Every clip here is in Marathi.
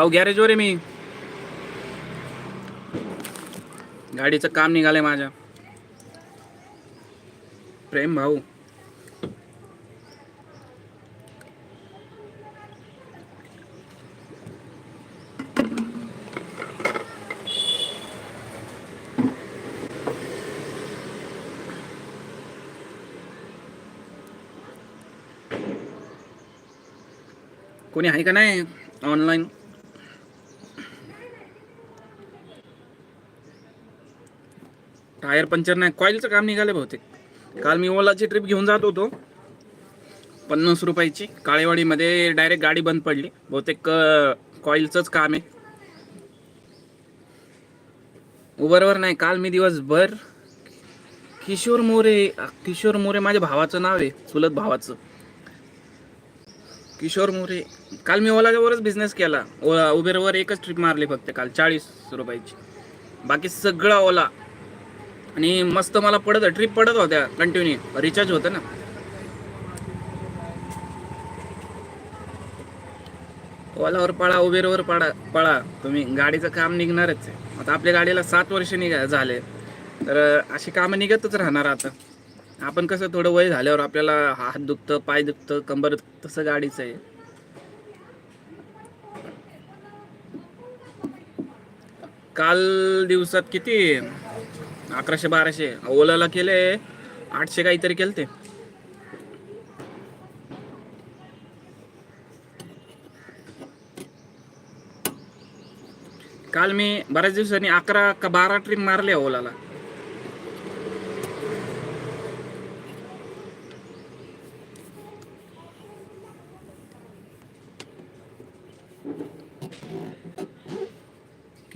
भाऊ गॅरेजवर आहे मी. गाडीचं काम निघालंय माझ्या. प्रेम भाऊ. कोणी आहे का नाही ऑनलाईन टायर पंक्चर नाही. कॉईलचं काम निघालं बहुतेक. काल मी ओलाची ट्रिप घेऊन जात होतो. पन्नास रुपयाची. काळेवाडीमध्ये डायरेक्ट गाडी बंद पडली. बहुतेक कॉईलचंच काम आहे. उबरवर नाही. काल मी दिवसभर किशोर मोरे किशोर मोरे माझ्या भावाचं नाव आहे. चुलत भावाचं. किशोर मोरे. काल मी ओलाच्यावरच बिझनेस केला. ओला उबेरवर एकच ट्रिप मारली फक्त काल. चाळीस रुपयाची. बाकी सगळा ओला. आणि मस्त मला पडत ट्रिप पडत होत्या कंटिन्यू रिचार्ज होतं ना. ओलावर पळा उबेरवर पळा पळा. तुम्ही गाडीचं काम निघणारच आहे. आता आपल्या गाडीला सात वर्ष निघा झाले. तर अशी कामं निघतच राहणार आता. आपण कसं थोडं वय झाल्यावर आपल्याला हात दुखतं पाय दुखतं कंबर तसं गाडीचं आहे. काल दिवसात किती? अकराशे बाराशे. ओलाला केले आठशे काहीतरी केले ते काल मी बऱ्याच दिवसांनी अकरा का बारा ट्रिप मारले ओलाला.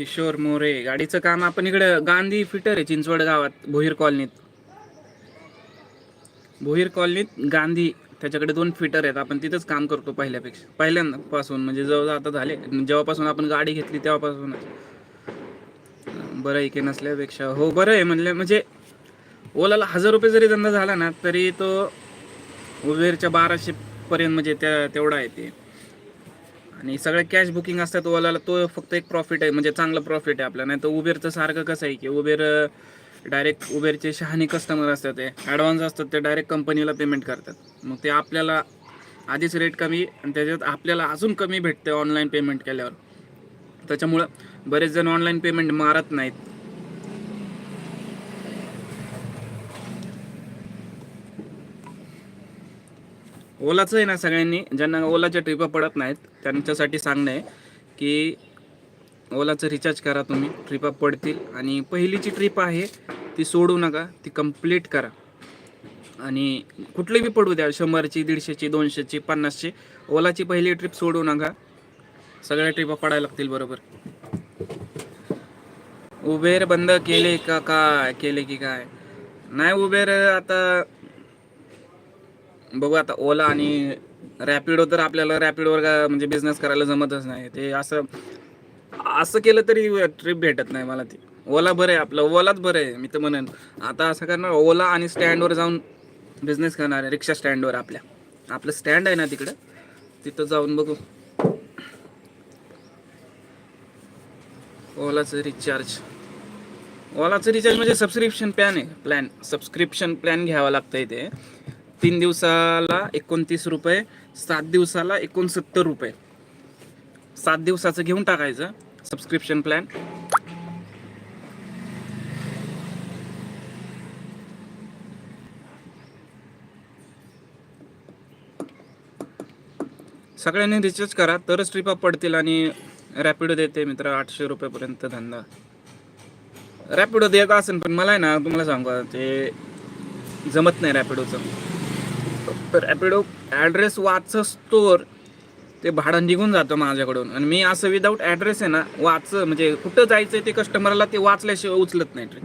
किशोर मोरे गाडीचं काम आपण इकडं गांधी फिटर आहे चिंचवड गावात भोईर कॉलनीत. भोईर कॉलनीत गांधी त्याच्याकडे दोन फिटर आहेत आपण तिथंच काम करतो पहिल्यापेक्षा पहिल्यांदापासून म्हणजे जवळ आता झाले जेव्हापासून आपण गाडी घेतली तेव्हापासूनच. बरं आहे की नसल्यापेक्षा हो बरं आहे म्हणलं म्हणजे ओलाला हजार रुपये जरी धंदा झाला ना तरी तो उबेरच्या बाराशे पर्यंत म्हणजे त्या तेवढा आहे ते. आणि सगळ्या कॅश बुकिंग असतात ओलाला तो फक्त एक प्रॉफिट आहे म्हणजे चांगलं प्रॉफिट आहे आपला. नाही तर उबेरचं सारखं कसं आहे की उबेर डायरेक्ट उबेरचे शहाणी कस्टमर असतात ते. ॲडव्हान्स असतात ते डायरेक्ट कंपनीला पेमेंट करतात. मग ते आपल्याला आधीच रेट कमी आणि त्याच्यात आपल्याला अजून कमी भेटते ऑनलाईन पेमेंट केल्यावर. त्याच्यामुळं बरेच जण ऑनलाईन पेमेंट मारत नाहीत. ओलाचं आहे ना सगळ्यांनी ज्यांना ओलाच्या ट्रिपा पडत नाहीत त्यांच्यासाठी सांगणं आहे की ओलाचं रिचार्ज करा तुम्ही ट्रिपा पडतील. आणि पहिलीची ट्रिप आहे ती सोडू नका ती कंप्लीट करा. आणि कुठली बी पडू द्या शंभरची दीडशेची दोनशेची पन्नासची ओलाची पहिली ट्रिप सोडू नका. सगळ्या ट्रिपा पडायला लागतील बरोबर. उबेर बंद केले का काय? केले की काय? नाही उबेर आता बघू आता ओला आणि रॅपिडो तर आपल्याला रॅपिडोवर म्हणजे बिझनेस करायला जमतच नाही. ते असं असं केलं तरी ट्रिप भेटत नाही मला ती. ओला बरं आहे आपलं. ओलाच बरं आहे मी तर म्हणेन. आता असं करणार ओला आणि स्टँडवर जाऊन बिझनेस करणार आहे रिक्षा स्टँडवर आपल्या. आपलं स्टँड आहे ना तिकडं? तिथं जाऊन बघू. ओलाचं रिचार्ज ओलाचं रिचार्ज म्हणजे सबस्क्रिप्शन प्लॅन आहे. प्लॅन सबस्क्रिप्शन प्लॅन घ्यावा लागतं इथे तीन दिवसाला एकोणतीस रुपये सात दिवसाला एकोणसत्तर रुपये. सात दिवसाचं घेऊन टाकायचं सबस्क्रिप्शन प्लॅन सगळ्यांनी रिचार्ज करा तरच ट्रिपा पडतील आणि रॅपिडो देते मित्र आठशे रुपयेपर्यंत धंदा. रॅपिडो देत असेल पण मला आहे ना तुम्हाला सांगू ते जमत नाही रॅपिडोचं रॅपिडो ॲड्रेस स्टोअर ते भाडं निघून जातं माझ्याकडून. आणि मी असं विदाऊट ॲड्रेस आहे ना वाच म्हणजे कुठं जायचं आहे ते कस्टमरला ते वाचल्याशिवाय उचलत नाही ट्रिप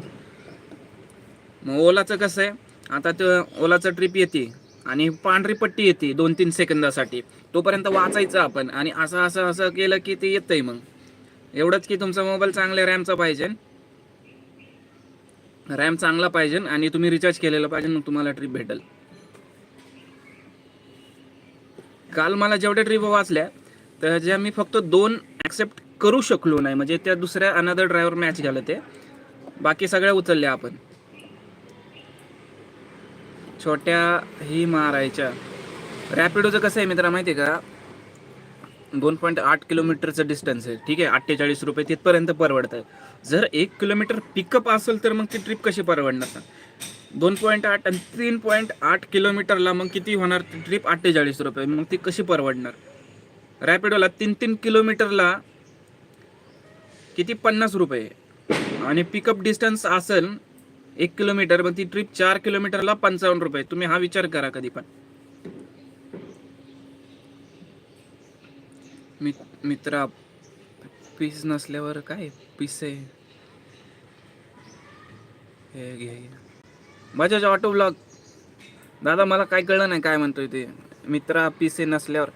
मग ओलाचं कसं आहे आता ते ओलाचं ट्रिप येते आणि पांढरी पट्टी येते दोन तीन सेकंदासाठी. तोपर्यंत वाचायचं आपण. आणि असं असं असं केलं की ते येतंय मग. एवढंच की तुमचा मोबाईल चांगल्या रॅमचा पाहिजे. रॅम चांगला पाहिजे आणि तुम्ही रिचार्ज केलेला पाहिजे मग तुम्हाला ट्रिप भेटेल. काल मला जेवढ्या ट्रिप वाचल्या तर ज्या मी फक्त दोन ॲक्सेप्ट करू शकलो नाही. म्हणजे त्या दुसऱ्या अनदर ड्रायव्हर मॅच झालं ते बाकी सगळ्या उचलल्या आपण. छोट्या ही मारायच्या. रॅपिडोचं कसं आहे मित्रा माहिती आहे का? दोन पॉईंट आठ किलोमीटरचं डिस्टन्स आहे. ठीक आहे? अठ्ठेचाळीस रुपये तिथपर्यंत परवडत आहे जर एक किलोमीटर पिकअप असेल तर मग ती ट्रिप कशी परवडणार? दोन पॉईंट आठ आणि तीन पॉईंट आठ किलोमीटरला मग किती होणार? ट्रिप अठ्ठेचाळीस रुपये. मग ती कशी परवडणार? रॅपिडोला तीन तीन किलोमीटरला किती? पन्नास रुपये. आणि पिकअप डिस्टन्स असेल एक किलोमीटर मग ती ट्रिप चार किलोमीटरला पंचावन्न रुपये. तुम्ही हा विचार करा कधी पण. मित्रा पीस नसल्यावर काय? पीस आहे. हे घे. बजाज ऑटो ब्लॉग दादा मला काय कळलं नाही काय म्हणतोय ते. मित्रा पीस नसल्यावर.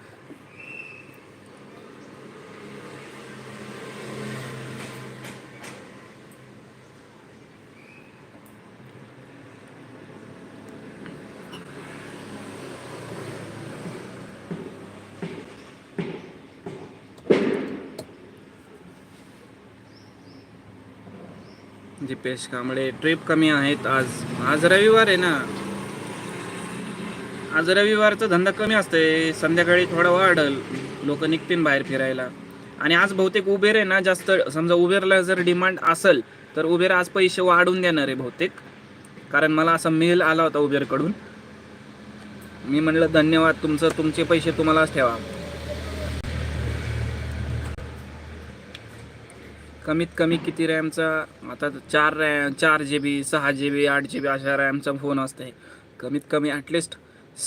जिपेश कांबळे ट्रिप कमी आहेत आज. आज रविवार आहे ना. आज रविवारचा धंदा कमी असतोय. संध्याकाळी थोडा वाढल. लोक निघतील बाहेर फिरायला. आणि आज बहुतेक उबेर आहे ना जास्त समजा उबेरला जर डिमांड असेल तर उबेर आज पैसे वाढून देणार आहे बहुतेक. कारण मला असा मेल आला होता उबेरकडून मी म्हणलं धन्यवाद तुमचं तुमचे पैसे तुम्हालाच ठेवा. कमीत कमी किती रॅमचा आता चार रॅम चार जी बी सहा जी बी आठ जी बी अशा रॅमचा फोन असते कमीत कमी ॲटलिस्ट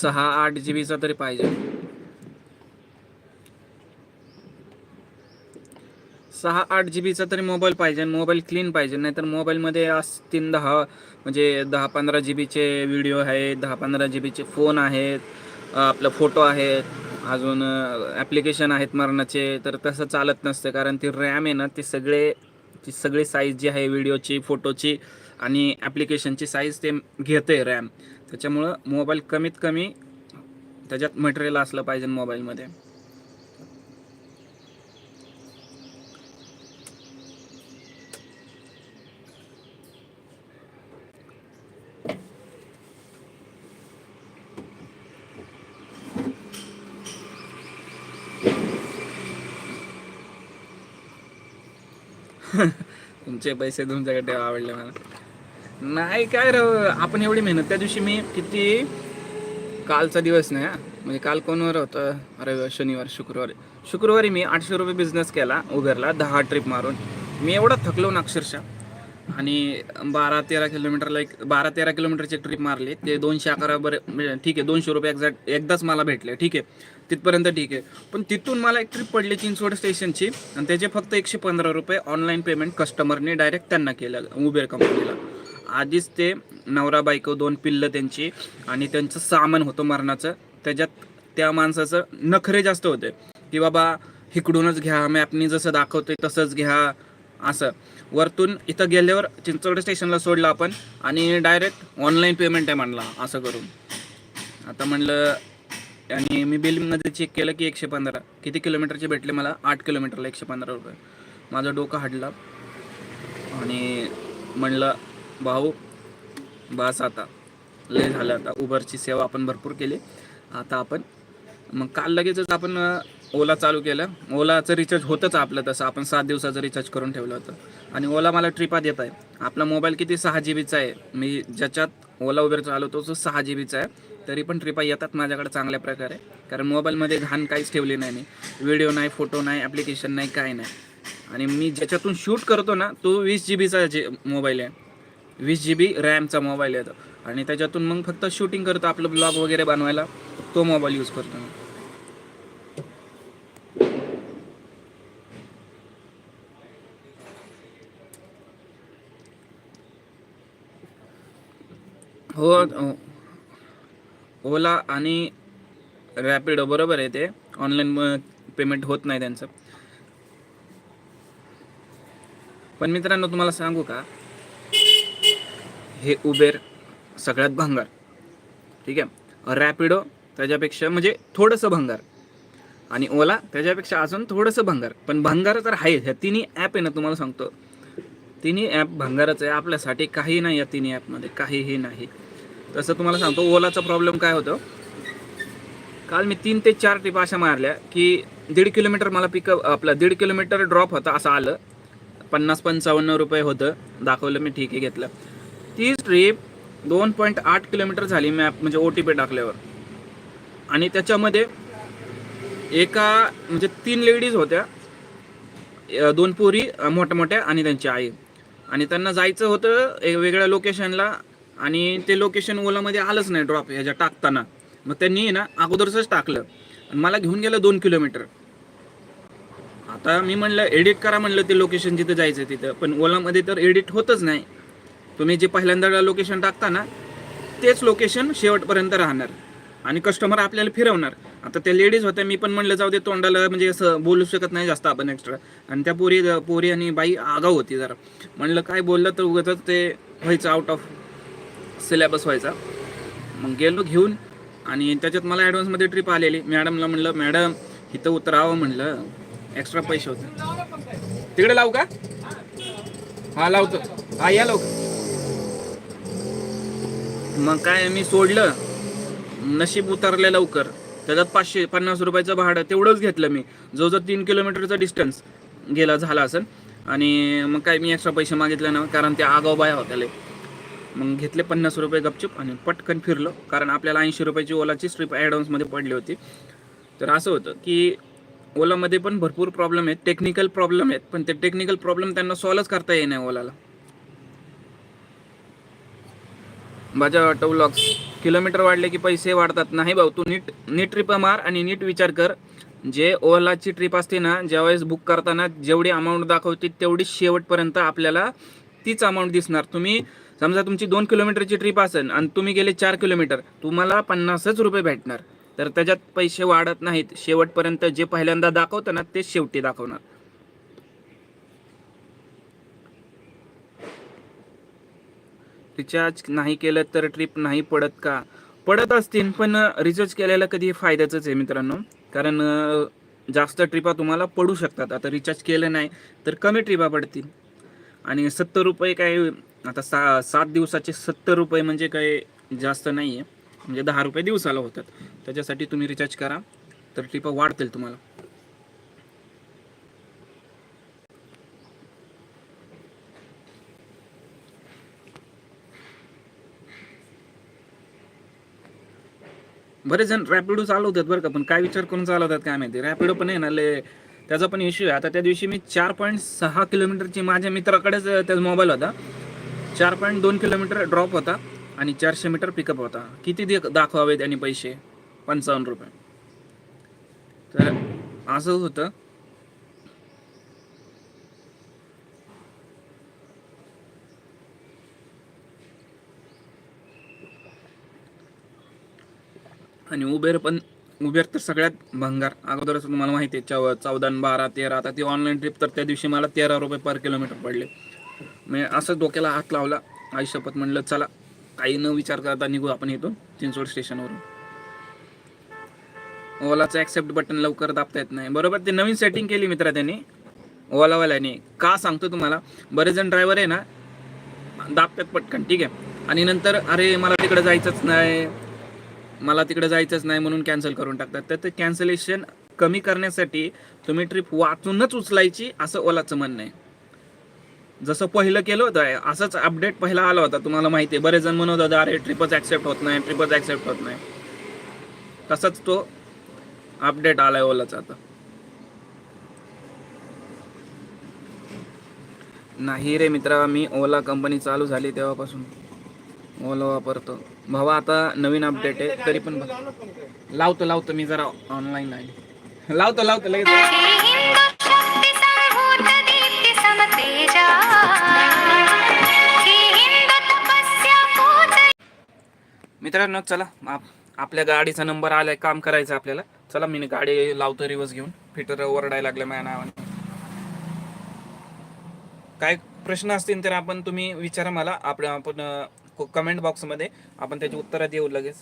सहा आठ जी बीचा तरी पाहिजे. सहा आठ जी बीचा तरी मोबाईल पाहिजे मोबाईल क्लीन पाहिजे. नाहीतर मोबाईलमध्ये असतील दहा म्हणजे दहा पंधरा जी बीचे व्हिडिओ आहेत दहा पंधरा जी बीचे फोन आहेत आपलं फोटो आहेत. अजून ॲप्लिकेशन आहेत मरणाचे तर तसं चालत नसतं. कारण ती रॅम आहे ना ती सगळे ती सगळी साईज जी आहे व्हिडिओची फोटोची आणि ॲप्लिकेशनची साईज ते घेते रॅम त्याच्यामुळं मोबाईल कमीत कमी त्याच्यात मटेरियल असलं पाहिजे मोबाईलमध्ये तुमचे पैसे तुमच्याकडे आवडले मला. नाही काय र आपण एवढी मेहनत. त्या दिवशी मी किती कालचा दिवस नाही हा. म्हणजे काल कोणवर होतं? रविवार शनिवार शुक्रवारी. शुक्रवारी मी आठशे रुपये बिझनेस केला उबेरला दहा ट्रिप मारून. मी एवढा थकलो ना अक्षरशः आणि बारा तेरा किलोमीटरला एक बारा तेरा किलोमीटरची ट्रिप मारली. ते दोनशे अकरा बरे म्हणजे ठीक आहे दोनशे रुपये एक्झॅक्ट एकदाच मला भेटले. ठीक आहे. तिथपर्यंत ठीक आहे. पण तिथून मला एक ट्रिप पडली चिंचवड स्टेशनची आणि त्याचे फक्त एकशे पंधरा रुपये ऑनलाईन पेमेंट कस्टमरने डायरेक्ट त्यांना केलं उबेर कंपनीला आधीच ते नवरा बायको दोन पिल्लं त्यांची आणि त्यांचं सामान होतं मरणाचं. त्याच्यात त्या माणसाचं नखरे जास्त होते. की बाबा इकडूनच घ्या मॅपनी जसं दाखवतोय तसंच घ्या. असं. वरतून इथं गेल्यावर चिंचवड स्टेशनला सोडलं आपण आणि डायरेक्ट ऑनलाईन पेमेंट आहे म्हणला असं करून. आता म्हणलं आणि मी बिलमध्ये चेक केलं की एकशे पंधरा. किती किलोमीटरचे भेटले मला? आठ किलोमीटरला एकशे पंधरा रुपये. माझं डोकं हाडला. आणि म्हणलं भाऊ बस आता. लय झालं आता. उबरची सेवा आपण भरपूर केली. आता आपण मग काल लगेचच आपण ओला चालू केलं. ओलाचं रिचार्ज होतंच आपलं तसं. आपण सात दिवसाचं रिचार्ज करून ठेवलं होतं. आणि ओला मला ट्रिपात येत आहे. आपला मोबाईल किती? सहा जी बीचा आहे. मी ज्याच्यात ओला उबेर चालवतो तो सहा जी बीचा आहे. तरी पण ट्रिपा येतात माझ्याकडे चांगल्या प्रकारे. कारण मोबाईलमध्ये घाण काहीच ठेवली नाही मी. व्हिडिओ नाही फोटो नाही ॲप्लिकेशन नाही काय नाही. आणि मी ज्याच्यातून शूट करतो ना तो वीस जी बीचा जे मोबाईल आहे. वीस जी बी रॅमचा मोबाईल येतो आणि त्याच्यातून मग फक्त शूटिंग करतो आपलं ब्लॉग वगैरे बनवायला. तो मोबाईल यूज करतो मी. हो हो. ओला आणि रॅपिडो बरोबर आहे ते. ऑनलाईन पेमेंट होत नाही त्यांचं. पण मित्रांनो तुम्हाला सांगू का? हे उबेर सगळ्यात भंगार. ठीक आहे? रॅपिडो त्याच्यापेक्षा म्हणजे थोडंसं भंगार. आणि ओला त्याच्यापेक्षा अजून थोडंसं भंगार. पण भंगार तर आहे. ह्या तिन्ही ॲप आहे ना तुम्हाला सांगतो. तिन्ही ॲप भंगारच आहे. आपल्यासाठी काही नाही या तिन्ही ॲपमध्ये काहीही नाही. तसं तुम्हाला सांगतो ओलाचा प्रॉब्लेम काय होतं? काल मी तीन ते चार टिपा अशा मारल्या की दीड किलोमीटर मला पिकअप आपलं दीड किलोमीटर ड्रॉप होता असं आलं. पन्नास पंचावन्न रुपये होतं. दाखवलं मी ठीक आहे घेतलं. तीच ट्रिप दोन पॉईंट आठ किलोमीटर झाली मॅप म्हणजे ओ टी पी टाकल्यावर. आणि त्याच्यामध्ये एका म्हणजे तीन लेडीज होत्या. दोन पोरी मोठ्या मोठ्या आणि त्यांची आई. आणि त्यांना जायचं होतं एक वेगळ्या लोकेशनला आणि ते लोकेशन ओलामध्ये आलंच नाही ड्रॉप ह्याच्या टाकताना. मग त्यांनी ना अगोदरच टाकलं. आणि मला घेऊन गेलं दोन किलोमीटर आता मी म्हणलं एडिट करा म्हणलं ते लोकेशन जिथं जायचं तिथं. पण ओलामध्ये तर एडिट होतच नाही. तुम्ही जे पहिल्यांदा लोकेशन टाकता ना तेच लोकेशन शेवटपर्यंत राहणार. आणि कस्टमर आपल्याला फिरवणार. आता त्या लेडीज होत्या मी पण म्हणलं जाऊ दे तोंडाला म्हणजे असं बोलू शकत नाही जास्त आपण एक्स्ट्रा आणि त्या पोरी पोरी आणि बाई आगाऊ होती जरा. म्हणलं काय बोललं तर उगाच ते व्हायचं आउट ऑफ सिलेबस व्हायचा. मग गेलो घेऊन आणि त्याच्यात मला ॲडव्हान्समध्ये ट्रिप आलेली. मॅडमला म्हणलं मॅडम इथं उतरावं म्हणलं. एक्स्ट्रा पैसे होते. तिकडे लावू का? हा लावतो. हा या लवकर. मग काय मी सोडलं. नशीब उतरले लवकर. त्याच्यात पाचशे पन्नास रुपयाचं भाडं तेवढंच घेतलं मी. जो जो तीन किलोमीटरचा डिस्टन्स गेला झाला असेल. आणि मग काय मी एक्स्ट्रा पैसे मागितले ना कारण त्या आगाव बाया होत्या मग घेतले पन्नास रुपये गपचूप आणि पटकन फिरलो. कारण आपल्याला ऐंशी रुपयाची ओलाची स्ट्रीप ॲडव्हान्समध्ये पडली होती. तर असं होतं की ओलामध्ये पण भरपूर प्रॉब्लेम आहेत टेक्निकल प्रॉब्लेम आहेत पण ते टेक्निकल प्रॉब्लेम त्यांना सॉल्वच करता येईना ओलाला. माझ्या ऑटो ब्लॉग्स किलोमीटर वाढले की पैसे वाढतात. नाही भाऊ तू नीट नीट ट्रिप मार आणि नीट विचार कर. जे ओलाची ट्रिप असते ना ज्यावेळेस बुक करताना जेवढी अमाऊंट दाखवते तेवढी शेवटपर्यंत आपल्याला तीच अमाऊंट दिसणार. तुम्ही समजा तुमची दोन किलोमीटरची ट्रिप असेल आणि तुम्ही गेले चार किलोमीटर तुम्हाला पन्नासच रुपये भेटणार. तर त्याच्यात पैसे वाढत नाहीत. शेवटपर्यंत जे पहिल्यांदा दाखवतं ना ते शेवटी दाखवणार. रिचार्ज नाही केलं तर ट्रिप नाही पडत का? पडत असतील पण रिचार्ज केलेलं कधी फायद्याचंच आहे मित्रांनो. कारण जास्त ट्रिपा तुम्हाला पडू शकतात. आता रिचार्ज केलं नाही तर कमी ट्रिपा पडतील. आणि सत्तर रुपये काय आता सा सात दिवसाचे सत्तर रुपये म्हणजे काही जास्त नाही आहे म्हणजे दहा रुपये दिवसाला होतात. त्याच्यासाठी तुम्ही रिचार्ज करा. तर ट्रिप वाढतील तुम्हाला. बरेच जण रॅपिडो चालवतात बरं का पण काय विचार करून चालवतात काय माहिती? रॅपिडो पण आहे ना लय. त्याचा पण इश्यू आहे. आता त्या दिवशी मी चार पॉईंट सहा किलोमीटरची माझ्या मित्राकडेच त्याचा मोबाईल होता. चार पॉईंट दोन किलोमीटर ड्रॉप होता आणि चारशे मीटर पिकअप होता. किती दे दाखवावे त्यांनी पैसे? पंचावन्न रुपये. तर असं होतं. आणि उबेर पण उबेर तर सगळ्यात भंगार. अगोदरच तुम्हाला माहिती आहे चौ चौदा बारा तेरा. आता ती ऑनलाईन ट्रिप तर त्या दिवशी मला तेरा रुपये पर किलोमीटर पडले. मी असं डोक्याला हात लावला आई शपथ म्हणलं चला काही न विचार करता निघू आपण इथून चिंचवड स्टेशनवरून ओलाचं ॲक्सेप्ट बटन लवकर दाबता येत नाही. बरोबर ते नवीन सेटिंग केली मित्रा त्यांनी. ओलावाल्याने. का सांगतो तुम्हाला? बरेच जण ड्रायव्हर आहे ना दाबतात पटकन ठीक आहे? आणि नंतर अरे मला तिकडे जायचंच नाही मला तिकडे जायचंच नाही म्हणून कॅन्सल करून टाकतात. तर ते कॅन्सलेशन कमी करण्यासाठी तुम्ही ट्रिप वाचूनच उचलायची असं ओलाचं म्हणणं आहे. जसं पहिलं केलं होतं असंच अपडेट पहिला आला होता. तुम्हाला माहिती आहे बरेच जण म्हणत होता अरे ट्रिपच ॲक्सेप्ट होत नाही ट्रिपच ॲक्सेप्ट होत नाही. तसंच तो अपडेट आलाय ओलाचा आता. नाही रे मित्रा मी ओला कंपनी चालू झाली तेव्हापासून. ओला वापरतो. भावा आता नवीन अपडेट आहे तरी पण लावतो लावतो मी जरा ऑनलाईन आहे. लावतो लावतो लगेच. मित्रांनो चला आप- आपल्या गाडीचा नंबर आलाय काम करायचं आपल्याला. चला मी गाडी लावतो रिवर्स घेऊन. फिटर ओरडायला लागलं माझ्या नावाने. काय प्रश्न असतील तर आपण तुम्ही विचारा मला. आपण आपण कमेंट बॉक्समध्ये आपण त्याची उत्तरं देऊ लगेच.